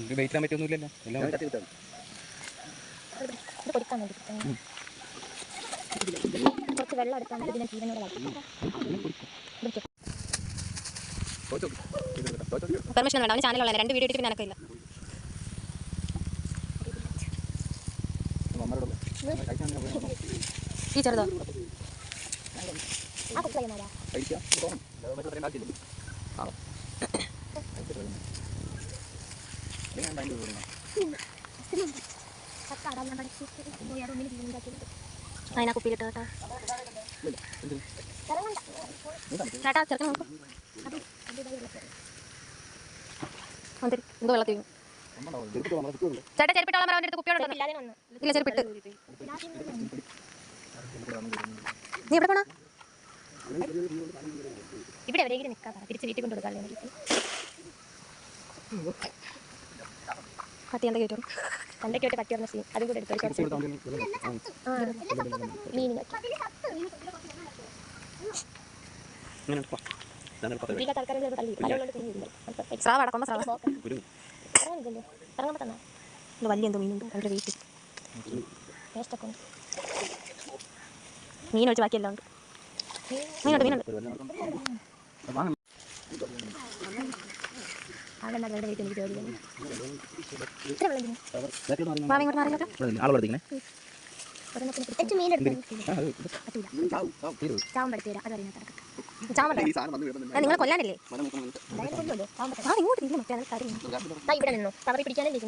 ഇത് വെയിറ്റ് ചെയ്യാൻ പറ്റൊന്നുമില്ലല്ലോ എല്ലാം കുറച്ച് വെള്ളം എടുക്കാൻ ഇതിനെ ജീവനോടെ പെർമിഷൻ വേണ്ട അവന് ചാനലുള്ള രണ്ട് വീഡിയോ ഇട്ടിട്ട് നിനക്കില്ല ഈ ചെറുതോ? അതിനാ കുപ്പിയിലിട്ട് കേട്ടോ ചേട്ടാ ചെറുക്കൻ നോക്കും എന്തോ വെള്ളത്തിൽ. ചേട്ടാ ചെരുപ്പിട്ടോളം അവന്റെ അടുത്ത് കുപ്പിയോട് ഇല്ല ചെരുപ്പിട്ട് നീ എവിടെ പോണോ ഇവിടെ എവിടെയെങ്കിലും നിൽക്കാം തിരിച്ച് വീട്ടിൽ കൊണ്ട് കൊടുക്കാമല്ലോ പട്ടി എന്താ കേട്ടു? തണ്ടയ്ക്കോട്ട് പട്ടി പറഞ്ഞ സീൻ അതും കൂടെ എടുത്തു മീനിനൊക്കെ സ്രാവ് അടക്കുമ്പോൾ സ്രാവ്. ഇറങ്ങുമ്പോൾ തന്നെ ഇത് വലിയ എന്തോ മീനുണ്ട്. അവരുടെ വീട്ടിൽ. ടേസ്റ്റൊക്കെ ഉണ്ട്. മീൻ ഒഴിച്ച് ബാക്കിയെല്ലാം ഉണ്ട്. മീനുണ്ട്? നിങ്ങൾ കൊല്ലാനല്ലേ ഇങ്ങോട്ട് ഇവിടെ നിന്നു. തവറി പിടിക്കാനല്ലേ.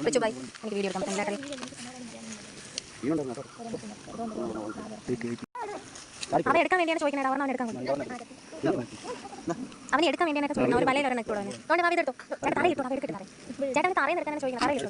വിളിച്ചു ബൈ. എനിക്ക് വീഡിയോ എടുക്കാം അവൻ എടുക്കാൻ വേണ്ടിയാണ് ചോദിക്കുന്നത്. അവൻ എടുക്കാൻ അവനെ എടുക്കാൻ വേണ്ടിയാണ് ചോദിക്കുന്നത്. ഒരു മലയിൽ ഒരെണ്ണം ഇട്ടു അതുകൊണ്ട് അവൻ എടുത്തു ചേട്ടൻ തറ അവർ എടുത്തിട്ട് ചേട്ടൻ തറയിൽ എടുക്കാനാണ് ചോദിക്കുന്നത്. തറ ഇട്ടു